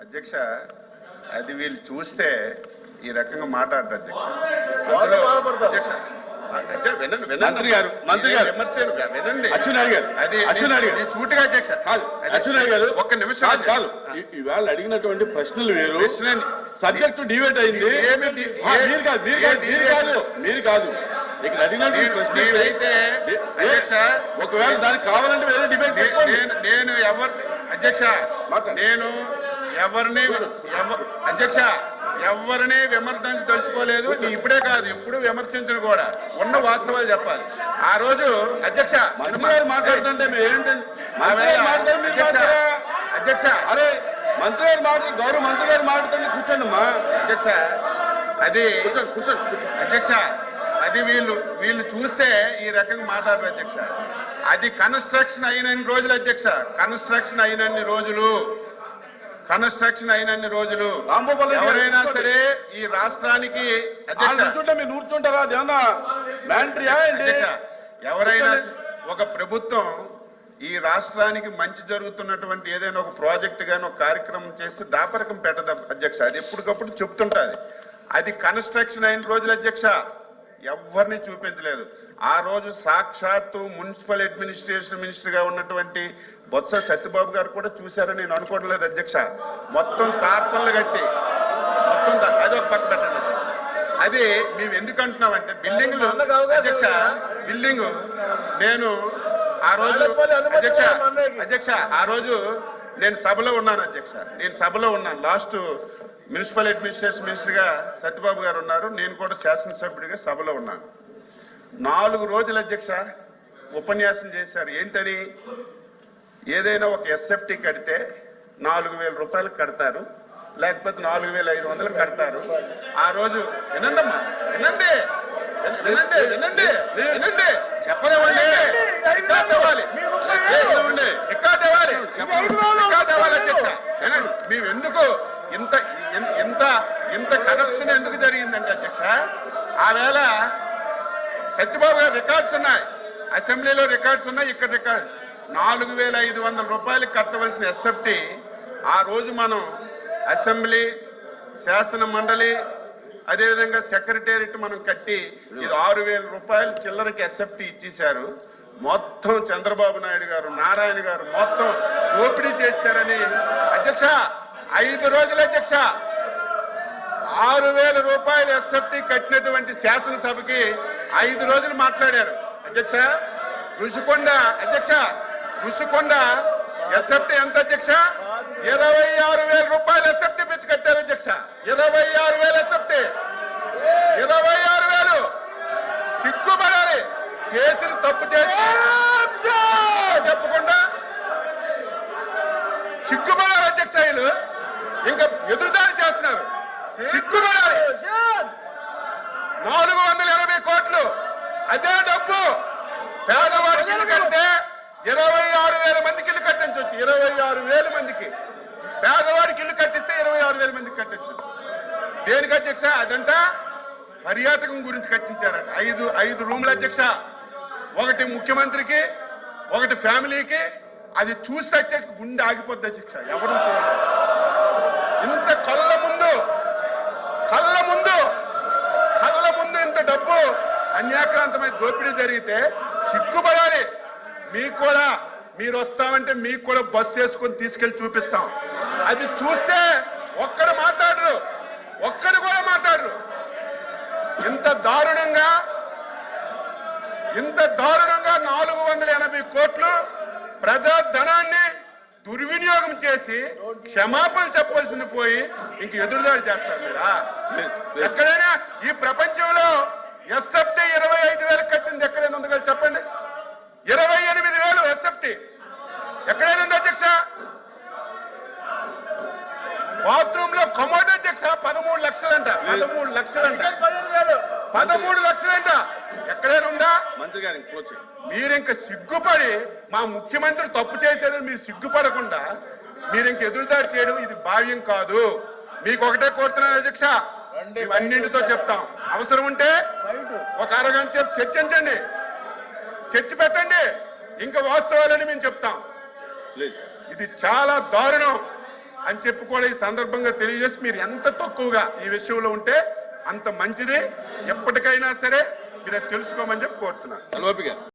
అధ్యక్ష అది వీళ్ళు చూస్తే ఈ రకంగా మాట్లాడరు అధ్యక్ష. అందులో అధ్యక్ష అధ్యక్ష, వినండి, వినండి. మంత్రి గారు, మంత్రి గారు. వినండి. అది గారు. సూటిగా అధ్యక్ష. కాదు గారు ఒక్క నిమిషం కాదు ఇవాళ అడిగినటువంటి ప్రశ్నలు వేరు. సబ్జెక్టు డివేట్ అయింది. మీరు కాదు మీరు కాదు మీరు? కాదు మీరు కాదు. ఇక్కడ అడిగినటువంటి అధ్యక్ష ఒకవేళ దానికి కావాలంటే వేరే డిబేట్ నేను ఎవరు అధ్యక్ష. నేను ఎవరిని ఎవ- అధ్యక్ష ఎవరిని విమర్శించదలుచుకోలేదు నీ ఇప్పుడే కాదు ఎప్పుడు విమర్శించను కూడా. ఉన్న వాస్తవాలు చెప్పాలి. ఆ రోజు అధ్యక్ష మాట్లాడుతుంటే అధ్యక్ష. అరే మంత్రి గారు మాట్లాడు గౌరవ మంత్రి గారు మాట్లాడుతుంటే కూర్చోండి అమ్మా. అధ్యక్ష అది కూర్చోండి కూర్చోండి కూర్చోండి. అధ్యక్ష అది వీళ్ళు వీళ్ళు చూస్తే ఈ రకంగా మాట్లాడరు అధ్యక్ష. అది కన్స్ట్రక్షన్ అయినన్ని రోజులు అధ్యక్ష. కన్స్ట్రక్షన్ అయినన్ని రోజులు. కన్స్ట్రక్షన్ అయినన్ని రోజులు. ఎవరైనా. సరే ఈ రాష్ట్రానికి అధ్యక్ష. ఎవరైనా ఒక ప్రభుత్వం ఈ రాష్ట్రానికి మంచి జరుగుతున్నటువంటి ఏదైనా ఒక ప్రాజెక్ట్ గాని ఒక కార్యక్రమం చేస్తే దాపరకం పెట్టదు అధ్యక్ష. అది ఎప్పటికప్పుడు చెప్తుంటది. అది కన్స్ట్రక్షన్ అయిన రోజులు అధ్యక్ష. ఎవరిని చూపించలేదు. ఆ రోజు సాక్షాత్తు మున్సిపల్ అడ్మినిస్ట్రేషన్ మినిస్టర్గా ఉన్నటువంటి బొత్స సత్యబాబు గారు కూడా చూశారని నేను అనుకోవడం లేదు అధ్యక్ష. మొత్తం తార్పన్లు కట్టి మొత్తం అది ఒక పక్క పెట్టండి. అది మేము ఎందుకు అంటున్నామంటే బిల్డింగ్లు అధ్యక్ష బిల్డింగ్ నేను ఆ రోజు అధ్యక్ష అధ్యక్ష ఆ రోజు నేను సభలో ఉన్నాను అధ్యక్ష. నేను సభలో ఉన్నాను. లాస్ట్ మున్సిపల్ అడ్మినిస్ట్రేషన్ మినిస్టర్గా సత్యబాబు గారు ఉన్నారు. నేను కూడా శాసనసభ్యుడిగా సభలో ఉన్నాను. నాలుగు రోజులు అధ్యక్ష ఉపన్యాసం చేశారు. ఏంటని? ఏదైనా ఒక ఎస్ఎఫ్టీ కడితే నాలుగు వేల రూపాయలు కడతారు. లేకపోతే నాలుగు వేల ఐదు వందలు కడతారు. ఆ రోజు వినండమ్మా వినండి. వినండి వినండి వినండి. చెప్పనివ్వండి. రికార్డ్ అవ్వాలి చెప్పనివ్వండి. రికార్డ్ అవ్వాలి రికార్డ్ అవ్వాలి అధ్యక్ష. వినండి. మేము ఎందుకు ఇంత ఇంత ఇంత కరప్షన్ ఎందుకు జరిగిందంటే అధ్యక్ష? ఆవేళ సత్యబాబు గారు రికార్డ్స్ ఉన్నాయి. అసెంబ్లీలో రికార్డ్స్ ఉన్నాయి. ఇక్కడ రికార్డ్ నాలుగు వేల ఐదు వందల రూపాయలు కట్టవలసిన ఎస్ఎఫ్టీ ఆ రోజు మనం అసెంబ్లీ శాసన మండలి అదేవిధంగా సెక్రటేరియట్ మనం కట్టి ఇది ఆరు వేల రూపాయలు చిల్లరకి ఎస్ఎఫ్టీ ఇచ్చేశారు. మొత్తం చంద్రబాబు నాయుడు గారు నారాయణ గారు మొత్తం దోపిడీ చేశారని అధ్యక్ష ఐదు రోజుల అధ్యక్ష ఆరు వేల రూపాయలు ఎస్ఎఫ్టీ కట్టినటువంటి శాసనసభకి ఐదు రోజులు మాట్లాడారు. అధ్యక్ష ఋషికొండ అధ్యక్ష ఋషికొండ ఎస్ఎఫ్టీ ఎంత అధ్యక్ష? ఇరవై ఆరు వేల రూపాయలు ఎస్ఎఫ్టీ పెట్టి కట్టారు అధ్యక్ష. ఇరవై ఆరు వేల ఎస్ఎఫ్టీ. ఇరవై ఆరు వేలు. సిగ్గుపడాలి చేసిన తప్పు చేసి చెప్పకుండా సిగ్గుపడాలి అధ్యక్ష వీళ్ళు. ఇంకా ఎదురుదారి చేస్తున్నారు. నాలుగు వందల ఎనభై కోట్లు. అదే డబ్బు. పేదవాడికి ఇల్లు కడితే ఇరవై ఆరు వేల మందికి ఇల్లు కట్టించవచ్చు ఇరవై ఆరు వేల మందికి. పేదవాడికి ఇల్లు కట్టిస్తే ఇరవై ఆరు వేల మందికి కట్టించవచ్చు దేనికి అధ్యక్ష? అదంతా పర్యాటకం గురించి కట్టించారట. ఐదు ఐదు రూముల అధ్యక్ష. ఒకటి ముఖ్యమంత్రికి ఒకటి ఫ్యామిలీకి. అది చూస్తే అధ్యక్ష గుండె ఆగిపోద్ది అధ్యక్ష. ఎవరు ఇంత కళ్ళ కళ్ళ ముందు కళ్ళ ముందు ఇంత డబ్బు అన్యాక్రాంతమైన దోపిడీ జరిగితే సిగ్గుపడాలి. మీకు కూడా మీరు వస్తామంటే మీకు కూడా బస్సు వేసుకొని తీసుకెళ్ళి చూపిస్తాం. అది చూస్తే ఒక్కడు మాట్లాడరు ఒక్కడు కూడా మాట్లాడరు. ఇంత దారుణంగా ఇంత దారుణంగా నాలుగు వందల ఎనభై కోట్లు ప్రజా ధనాన్ని దుర్వినియోగం చేసి క్షమాపణ చెప్పవలసింది పోయి ఇంక ఎదురుదాడి చేస్తారు మీరా ఎక్కడైనా ఈ ప్రపంచంలో ఎస్ఎఫ్టీ ఇరవై ఐదు వేలు కట్టింది ఎక్కడైనా ఉంది కదా చెప్పండి? ఇరవై ఎనిమిది వేలు ఎస్ఎఫ్టీ. ఎక్కడైనా ఉంది అధ్యక్ష? బాత్రూమ్లో కమోడ్ అధ్యక్ష పదమూడు లక్షలంట పదమూడు లక్షలంట. పదమూడు లక్షలంట. ఎక్కడైనా ఉందా మంత్రి గారు ఇంకోవచ్చు మీరు ఇంకా సిగ్గుపడి మా ముఖ్యమంత్రి తప్పు చేశారని మీరు సిగ్గుపడకుండా మీరు ఇంక ఎదురుదాడి చేయడం ఇది భావ్యం కాదు. మీకు ఒకటే కోరుతున్నాను అధ్యక్ష. ఇవన్నింటితో చెప్తాం. అవసరం ఉంటే ఒక అరగంట సేపు చర్చించండి. చర్చ పెట్టండి. ఇంకా వాస్తవాలని మేము చెప్తాం. ఇది చాలా దారుణం అని చెప్పి కూడా ఈ సందర్భంగా తెలియజేసి మీరు ఎంత తక్కువగా ఈ విషయంలో ఉంటే అంత మంచిది. ఎప్పటికైనా సరే మీరు తెలుసుకోమని చెప్పి కోరుతున్నాను.